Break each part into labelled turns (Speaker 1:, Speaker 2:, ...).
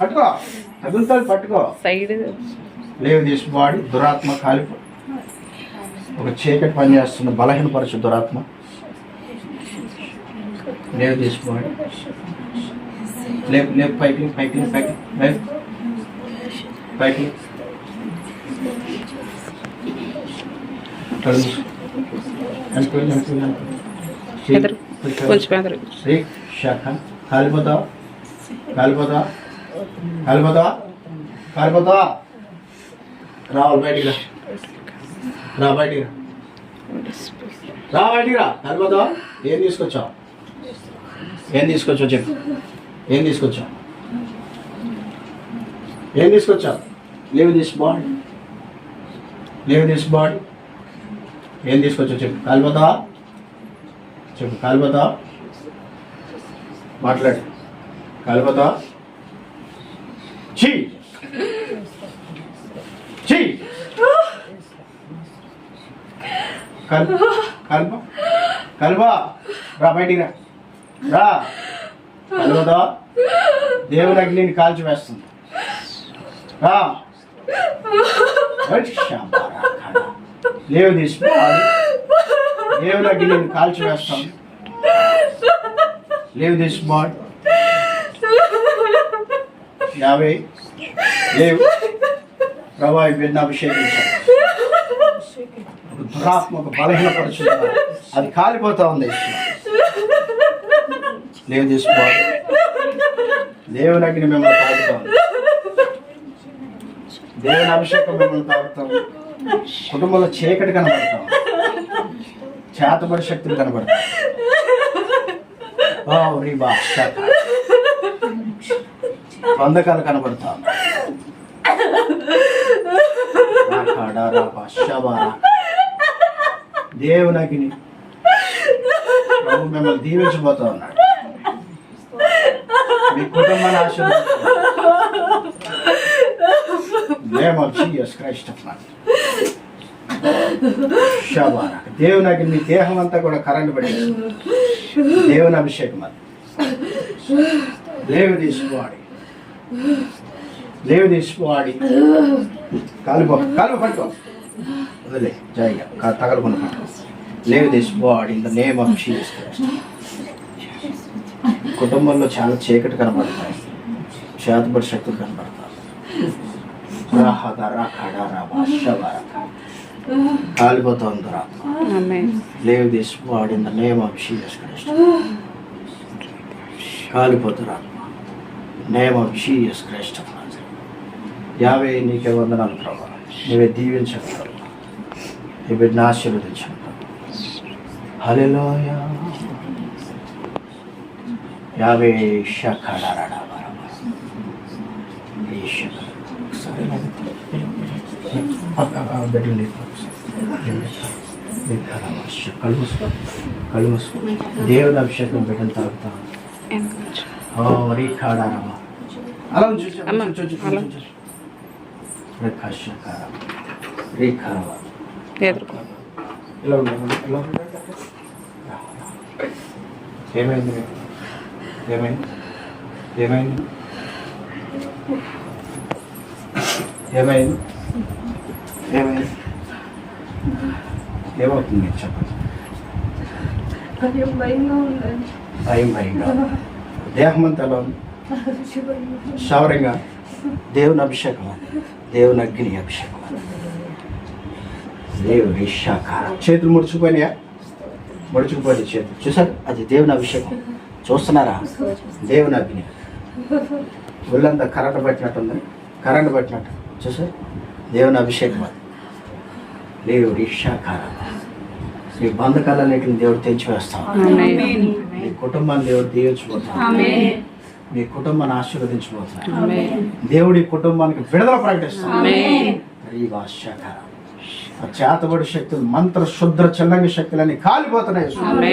Speaker 1: పట్టుకో. పట్టుకో.
Speaker 2: సైడ్.
Speaker 1: లేవు తీసి బాడీ దురాత్మ కాలిపో. ఒక చీకటి పని చేస్తున్న బలహీనపరచు దురాత్మ. లేవు తీసి బాడీ లేపు లేపు పైకి పైకి పైకి లేపు. పైకి
Speaker 2: కొంచెం ఎదురు
Speaker 1: శ్రీ శాఖ కాలిపోతావా కాలిపోతావా కాలిపోతావా కాలిపోతావా రావాలి బయటికి రా. రా బయటికి రా. రా బయటికి రా. కాలిపోతావా ఏం తీసుకొచ్చావు? ఏం తీసుకొచ్చావు చెప్పు. ఏం తీసుకొచ్చావు? ఏం తీసుకొచ్చావు? Leave this body leave this body ఏం తీసుకొచ్చావు చెప్పు. కాలిపోతావా చెప్పు కాలిపోతావా మాట్లాడు. కాలిపోతావా చీ చీ కల్ప కల్ప. కల్ప. రా బయటికి రా. రా. కలుగుతావా దేవుని అగ్నిని కాల్చి వేస్తుంది. రా. లేవు తీసుకోవాలి దేవుని అగ్నిని కాల్చి వేస్తాను. లేవు బాడ్ యాభై లేవు ప్రభా ఈ బిడ్డ అభిషేకించాలి దురాత్మకు బలహీనపరుచున్నారు అది కాలిపోతా ఉంది. లేవు తీసుకోవాలి దేవుని అగ్ని మిమ్మల్ని తాగుతాం దేవుని అభిషేకం మిమ్మల్ని తాగుతాం కుటుంబంలో చీకటి కనబడతాం. చేతబడి శక్తులు కనబడతాం. ఓరి రీ వందకాలు కనబడతా. బంధకాలు ప్రభు మిమ్మల్ని దీవించబోతా ఉన్నాడు. మీ కుటుంబాన్ని ఆశీర్వదించాడు నేమ్ క్రైస్ట్ ఆఫ్ మీ దేహం అంతా కూడా కరెంట్ పడేసి దేవుని అభిషేకం అది. లేవు తీసుకోవాలి. లేవు తీసుకోవాలి. కాలుపో కాలుపో పట్టుకో. వదిలే జాయిగా తగలకుండా పట్టుకో. లేవు తీసుకోవాలి in the name of Jesus కుటుంబంలో చాలా చీకటి కనబడతాయి. చేతబడి శక్తులు కనబడతాయి. రాహద రాఖడ రాబా శబర. కాలిపోతుంది దురాత్మ
Speaker 2: ఆమె
Speaker 1: లేవు తీసుకోవాలి in the name of Jesus Christ. కాలిపోతురాత్మ name of Jesus Christ of. Yahweh నీకే వందనాలు ప్రభా. నువ్వే దీవించను ప్రభా నీ బిడ్డను యావే. ఒకసారి లేదు కళ్ళు మూసుకో కళ్ళు మూసుకో దేవుని అభిషేకం పెట్టిన తాగుతాను ఓ రీఖాడారమ్మ అలా ఏమైంది ఏమైంది ఏమైంది ఏమైంది ఏమైంది? ఏమవుతుంది మీకు చెప్పండి.
Speaker 3: భయం భయంగా ఉందండి
Speaker 1: భయం భయంగా. దేహం అంతా ఎలా ఉంది? దేవుని అభిషేకం దేవుని అగ్ని అభిషేకం దేవుని విశాఖారం. చేతులు ముడుచుకుపోయినాయా? ముడుచుకుపోయిన చేతులు. చూసారు? అది దేవుని అభిషేకం. చూస్తున్నారా? దేవుని అగ్ని. ఒళ్ళంతా కరెంట్ పట్టినట్టుంది. కరెంట్ పట్టినట్టు. చూసారు? దేవుని అభిషేకం అది. దేవుడి విశాఖారం మీ బంధకాలన్నిటిని దేవుడు తెంచివేస్తాం
Speaker 2: ఆమె
Speaker 1: మీ కుటుంబాన్ని దేవుడు దీవించబోతాం మీ కుటుంబాన్ని ఆశీర్వదించబోతున్నాడు దేవుడి కుటుంబానికి విడుదల ప్రకటిస్తాం ఆ చేతబడి శక్తులు మంత్ర శుద్ర చెల్లంగి శక్తులన్నీ కాలిపోతున్నాయి.
Speaker 2: ఆమె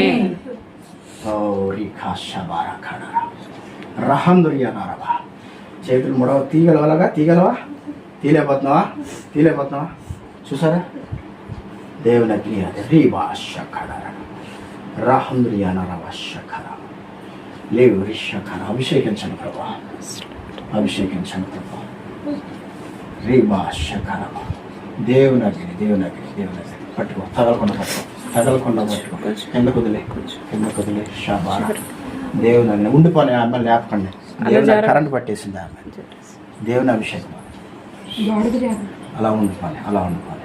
Speaker 1: ఓ రీఖా శబార ఖడర. రహందురియ నరవ. చేతులు ముడవ తీగలవలగా తీగలవా? తీలేపోతున్నావా తీలేపోతున్నావా చూసారా? దేవుని అగ్ని అది రీవాశ ఖడర రహందురియ నరవ శఖర లేవు రిషకర అభిషేకించండి ప్రభా. అభిషేకించండి ప్రభా. రీబా శకర దేవుని అగ్ని దేవుని అగ్ని దేవుని అగ్ని పట్టుకో తగలకుండా పట్టుకో తగలకుండా పట్టుకో. కింద కుదిలే కింద కుదిలే షాబారా దేవుని అగ్ని ఉండిపోయి ఆమె లేపకండి. దేవుని. కరెంట్ పట్టేసింది ఆమె. దేవుని అభిషేకం. అలా ఉండిపోయి అలా ఉండిపోయి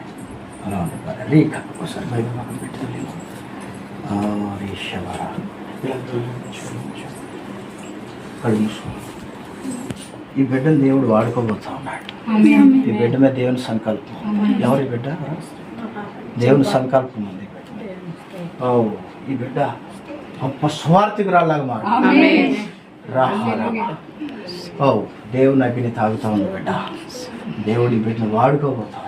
Speaker 1: రీక ఒకసారి బయట పక్కన పెట్టి తల్లి రీషవరా కళ్ళు మూసుకో. ఈ బిడ్డను దేవుడు వాడుకోబోతా ఉన్నాడు. ఈ బిడ్డ మీద దేవుని సంకల్పం. ఎవరి బిడ్డ దేవుని సంకల్పం ఉంది ఈ బిడ్డ మీద. ఓ ఈ బిడ్డ గొప్ప స్వార్థికురాలాగా మారు. ఓ దేవుని అగ్ని తాగుతా ఉంది బిడ్డ దేవుడి బిడ్డను వాడుకోబోతాం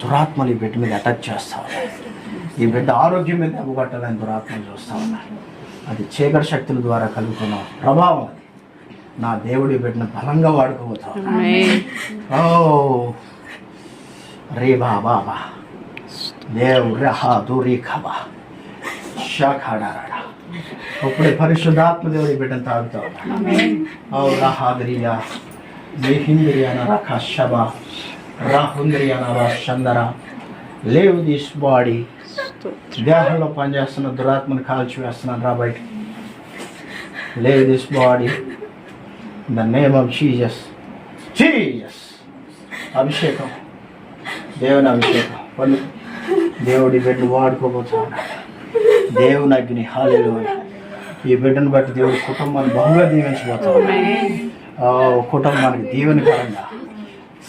Speaker 1: దురాత్మలు ఈ బిడ్డ మీద అటాక్ చేస్తా ఉన్నాయి. ఈ బిడ్డ ఆరోగ్యం మీద దెబ్బకొట్టాలని దురాత్మలు చూస్తా ఉన్నాయి అది చీకటి శక్తుల ద్వారా కలుగుతున్న ప్రభావం అది. నా దేవుడి బిడ్డను బలంగా వాడుకోబోతాం ఓ రే బా బాబా దేవ్ రహా దూరి ఖబా షాఖాడారా అప్పుడే పరిశుద్ధాత్మ దేవుడి బిడ్డను తాగుతా ఉన్నా ఓ రహాద్రియా మేహింద్రియాన రఖ శబ రాహుంద్రియాన రా చందర. లేవ్ దిస్ బాడీ దేహంలో పనిచేస్తున్న దురాత్మను కాల్చి వేస్తున్నాను రా బయట leave this body the name of Jesus Jesus అభిషేకం. దేవుని అభిషేకం. పన్ను. దేవుడి బిడ్డను వాడుకోబోతున్నాడు దేవుని అగ్ని. హాలేలు ఈ బిడ్డను బట్టి దేవుడి కుటుంబాన్ని బహుగా దీవించబోతున్నాడు ఆ, కుటుంబానికి దీవెనకరంగా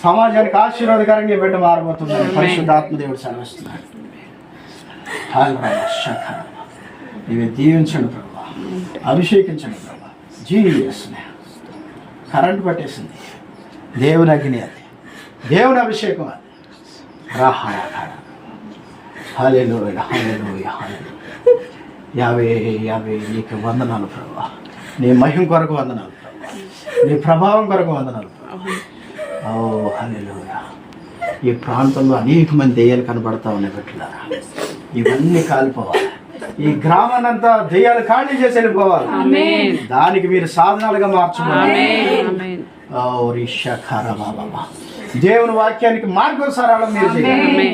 Speaker 1: సమాజానికి ఆశీర్వాదకరంగా బిడ్డ మారబోతుందని పరిశుద్ధాత్మ దేవుడు సెలవిస్తున్నాడు. ఇవి దీవించండి ప్రభా. అభిషేకించండి ప్రభా. జీఎస్ కరెంట్ పట్టేసింది. దేవుని అగ్ని అది. దేవుని అభిషేకం అది. యాభై యాభై నీకు వందనాలు ప్రభా. నీ మహిమ కొరకు వందనాలు ప్రభా. నీ ప్రభావం కొరకు వందనాలు ప్రభా. ఓ హల్లెలూయ. ఈ ప్రాంతంలో అనేక మంది దెయ్యాలు కనబడతా ఉన్నాయి బిడ్డలారా ఇవన్నీ కాలిపోవాలి. ఈ గ్రామాన్నంతా దెయ్యాలు ఖాళీ చేసి వెళ్ళిపోవాలి. దానికి మీరు సాధనాలుగా మార్చుకోవాలి దేవుని వాక్యానికి మార్గం సరళం మీరు చేయాలి.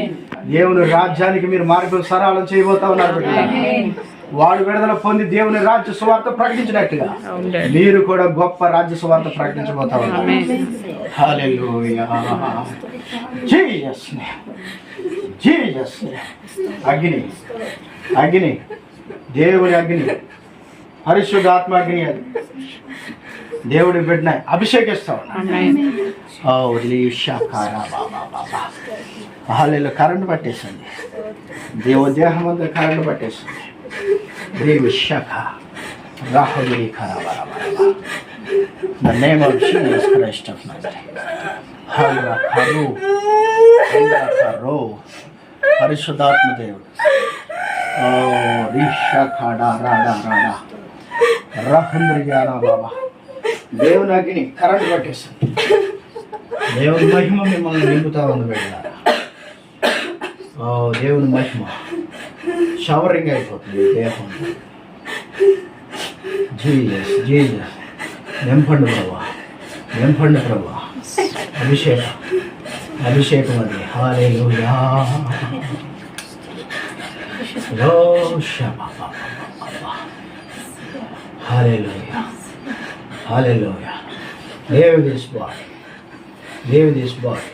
Speaker 1: దేవుని రాజ్యానికి మీరు మార్గం సరళం చేయబోతా ఉన్నారు. వాడు విడుదల పొంది దేవుని రాజ్య సువార్త ప్రకటించినట్టుగా. మీరు కూడా గొప్ప రాజ్య సువార్త ప్రకటించబోతా అగ్ని. అగ్ని. దేవుని అగ్ని. పరిశుద్ధాత్మ అగ్ని అది. దేవుడి బిడ్డని అభిషేకిస్తా. ఉన్నా
Speaker 2: ఆమేన్
Speaker 1: హాలీలో కరెంట్ పట్టేసింది. దేవ దేహం అంతా కరెంట్ పట్టేసింది. దేవి శాఖ రాహులి the name of Jesus Christ of Nazareth హల్రా ఖరు హల్రా ఖరు పరిశుద్ధాత్మ దేవుడు ఓ రిషఖ డా రా డా రా డా రహంద్రియారా బాబా దేవుని అగ్ని కరెంట్ పట్టేసింది దేవుని మహిమ మిమ్మల్ని నింపుతా ఉంది వెళ్ళారా? ఓ దేవుని మహిమ. షవరింగ్ అయిపోతుంది దేహం జీజస్ జీజస్ నింపండి ప్రభా నింపండి ప్రభా అభిషేకం అభిషేకం అది హాలే లో శబబబబబ. Hallelujah. Hallelujah. Leave this body. Leave this body.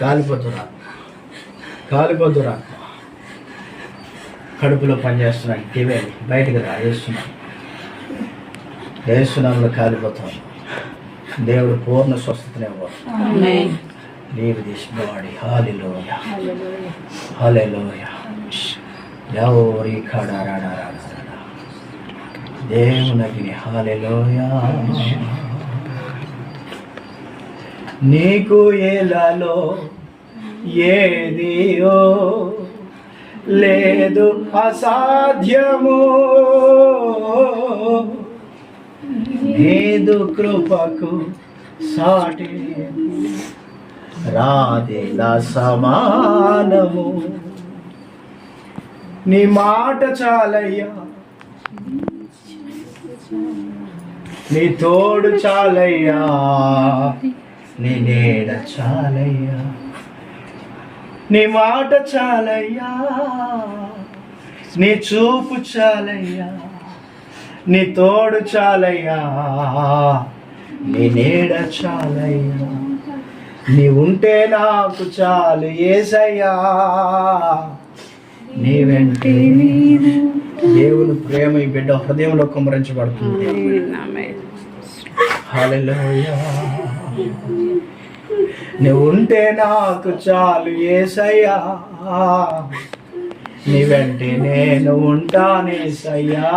Speaker 1: కాలిపోతురాత్మ కాలిపోతురాత్మ కడుపులో పనిచేస్తున్నాడు దివేలు బయటకు రా వేస్తున్నాం వేస్తున్నాంలో కాలిపోతాం. దేవుడు పూర్ణ స్వస్థతనే leave this body hallelujah hallelujah ఎవరి ఖడారాడారా దేవునగిని హాలెలోయ నీకు ఎలాలో ఏదియో లేదు అసాధ్యము. లేదు కృపకు సాటి రాదేల సమానము. నీ మాట చాలయ్యా. నీ తోడు చాలయ్యా. నీ నేడ చాలయ్యా. నీ మాట చాలయ్యా నీ చూపు చాలయ్యా నీ తోడు చాలయ్యా నీ నీడ చాలయ్యా. నీ ఉంటే నాకు చాలు ఏసయ్యా. నీ వెంటే దేవుని ప్రేమ ఈ బిడ్డ హృదయంలో కుమరించబడుతుంది హల్లెలూయా నువ్వు ఉంటే నాకు చాలు ఏసయ్యా. నీ వెంటే నేను ఉంటానేసయ్యా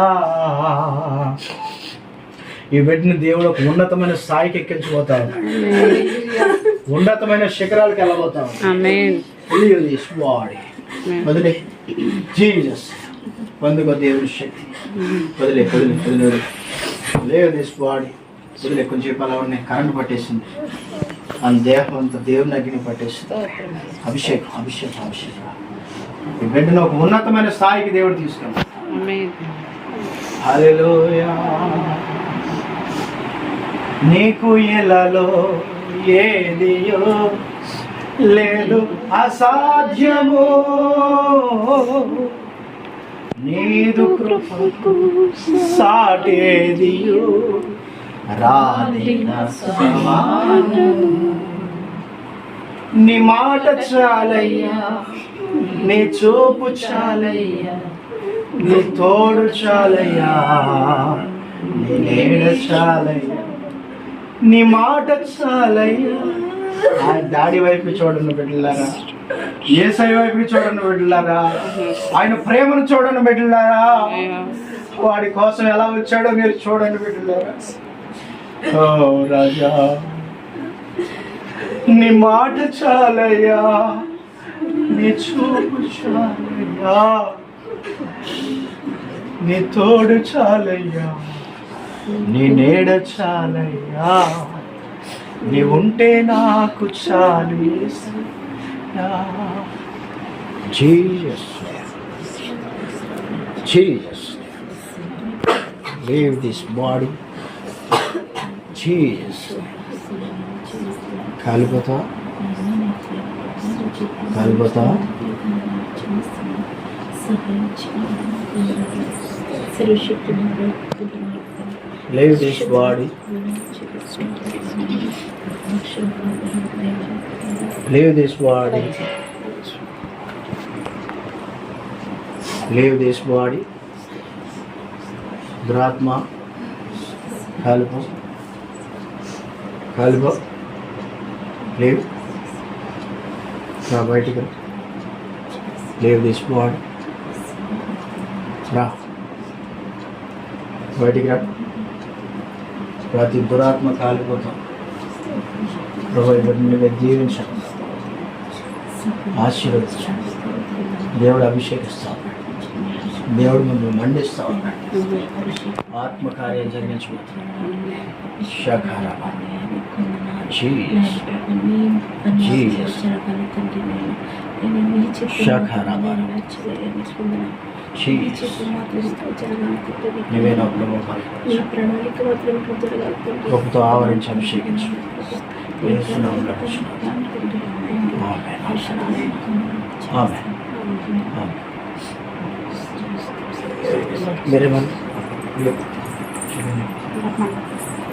Speaker 1: ఈ బిడ్డని దేవుడు ఒక ఉన్నతమైన స్థాయికి ఎక్కించబోతాడు. ఉన్నతమైన శిఖరాలకు వెళ్ళబోతాడు. వదిలే. జీసస్ పొందుకో దేవుని శక్తి. వదిలే వదిలే వదిలే లేవు దిస్ బాడీ వదిలే కొంచెం అలా ఉన్నాయి కరెంట్ పట్టేసింది. ఆ దేహం అంతా దేవుని అగ్ని పట్టేసింది. అభిషేకం అభిషేకం అభిషేకం. ఈ బిడ్డను ఒక ఉన్నతమైన స్థాయికి దేవుడు హల్లెలూయా. నీకు ఎలలో ఏదియో లేదు అసాధ్యము. నీదు కృపకు సాటేదియో. నీ మాట చాలయ్యా నీ చూపు చాలయ్యా నీ తోడు చాలయ్యా నీ నీడ చాలయ్యా. నీ మాట చాలయ్యా. ఆ డాడీ వైపు చూడండి బిడ్డలారా ఏసై వైపు చూడండి బిడ్డలారా ఆయన ప్రేమను చూడండి బిడ్డలారా. వాడి కోసం ఎలా వచ్చాడో మీరు చూడండి బిడ్డలారా. ఓ రాజా నీ మాట చాలయ్యా నీ చూపు చాలయ్యా నీ తోడు చాలయ్యా నీ నీడ చాలయ్యా నీ ఉంటే నాకు చాలి యేసయ్యా. Jesus name. This name. Leave this body. Jesus కాలిపోతా కాలిపోతా Leave this body. Leave this body. Leave this body. దురాత్మ కాలిపో కాలుబా లేవు. రా బయటికి. లేవు లేవ్ రా. బయటికి రా. ప్రతి దురాత్మ కాలిపోతాం. ప్రభు ఇవన్నీ నువ్వే దీవించాలి దేవుడు అభిషేకిస్తాం దేవుడు మిమ్మల్ని మండిస్తా ఉన్నాడు ఆత్మకార్యం జరిగించబోతున్నాడు శఖారమ నువ్వే నా ప్రభు
Speaker 3: ప్రణాళిక మాత్రం జరగాలి
Speaker 1: గొప్పతో ఆవరించి అభిషేకించు యేసునామములో నడుచున్నాను. ఆమేన్. ఆమేన్. ఆమేన్. मेरे मन ले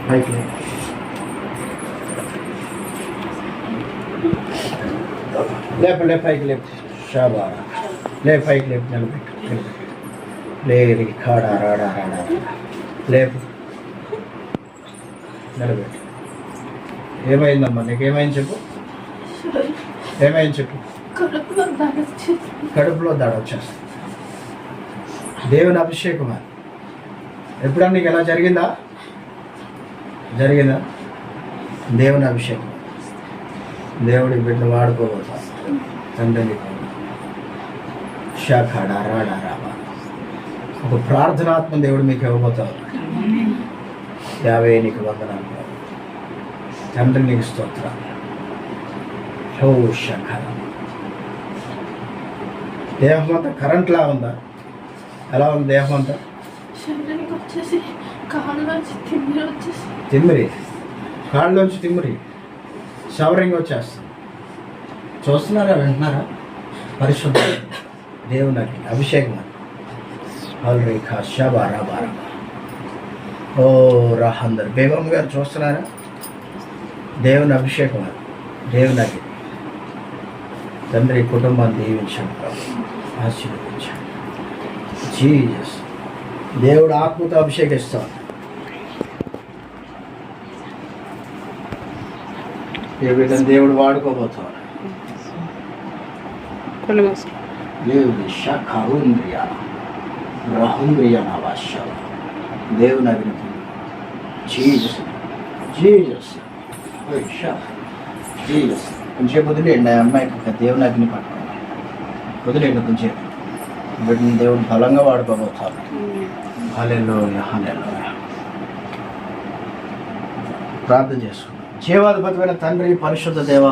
Speaker 1: भाई లేపు లే పైకి లేపు. షాబా. లే పైకి లేపు. నిలబెట్టు. నిలబెట్టు. లేరి కాడా రాడా రాడా. లేపు. నిలబెట్టు. ఏమైందమ్మా? నీకేమైంది చెప్పు. ఏమైంది చెప్పు.
Speaker 3: కడుపులో
Speaker 1: దాడ వచ్చేస్తుంది దేవుని అభిషేకం అది ఎప్పుడన్నా నీకు ఎలా జరిగిందా? జరిగిందా? దేవుని అభిషేకం. దేవుడి బిడ్డ వాడుకోబోతా రాబా ఒక ప్రార్థనాత్మ దేవుడు మీకు ఇవ్వబోతా ఉన్నాడు. యాభై నీకు వందనాలు. తండ్రి నీకు స్తోత్రం. హో షాఖాడా దేహం అంతా కరెంట్లా ఉందా? ఎలా ఉంది దేహం అంతా?
Speaker 3: తిమ్మిరి
Speaker 1: కాళ్ళలోంచి తిమ్మిరి? సవరింగ్ వచ్చేస్తుంది. చూస్తున్నారా వింటున్నారా? పరిశుద్ధ దేవునికి అభిషేకం. అల్రేఖ షబారా బారా ఓ రాహందర్. బేగం గారు చూస్తున్నారా? దేవుని అభిషేకం అది. దేవునికి తండ్రి కుటుంబాన్ని దీవించండి ప్రభు. ఆశీర్వదించండి. జీజస్ దేవుడు ఆత్మతో అభిషేకిస్తాడు. ఏ విధంగా దేవుడు వాడుకోబోతున్నాడు?
Speaker 2: కళ్ళు మూసుకో.
Speaker 1: దేవుడి షఖరుంద్రియ రహుంద్రియ నవాశ దేవుని అభినతి జీజస్ జీజస్ జీజస్ కొంచెం వదిలేండి ఆ ఒక దేవుని అగ్ని పట్టుకోండి వదిలేండి కొంచెం. వీటిని దేవుడు బలంగా వాడుకోబోతాడు. హలెల్లో హలెల్లో ప్రార్థన చేసుకుందాం జీవాధిపతిమైన తండ్రి పరిశుద్ధ దేవ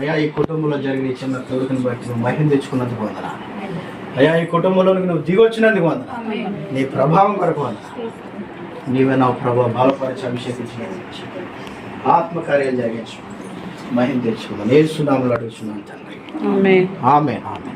Speaker 1: అయ్యా ఈ కుటుంబంలో జరిగిన ఈ చిన్న తోడుకుని బట్టి నువ్వు మహిమ తెచ్చుకున్నందుకు వందన. అయ్యా ఈ కుటుంబంలోనికి నువ్వు దిగొచ్చినందుకు వందన. నీ ప్రభావం కొరకు వందన. నీవే నా ప్రభావ బలపరిచి అభిషేకించిన ఆత్మకార్యాలు జరిగించు. మహిమ తెచ్చుకున్నాను. సునాములు అడుగుతున్నాను తండ్రి. ఆమె ఆమె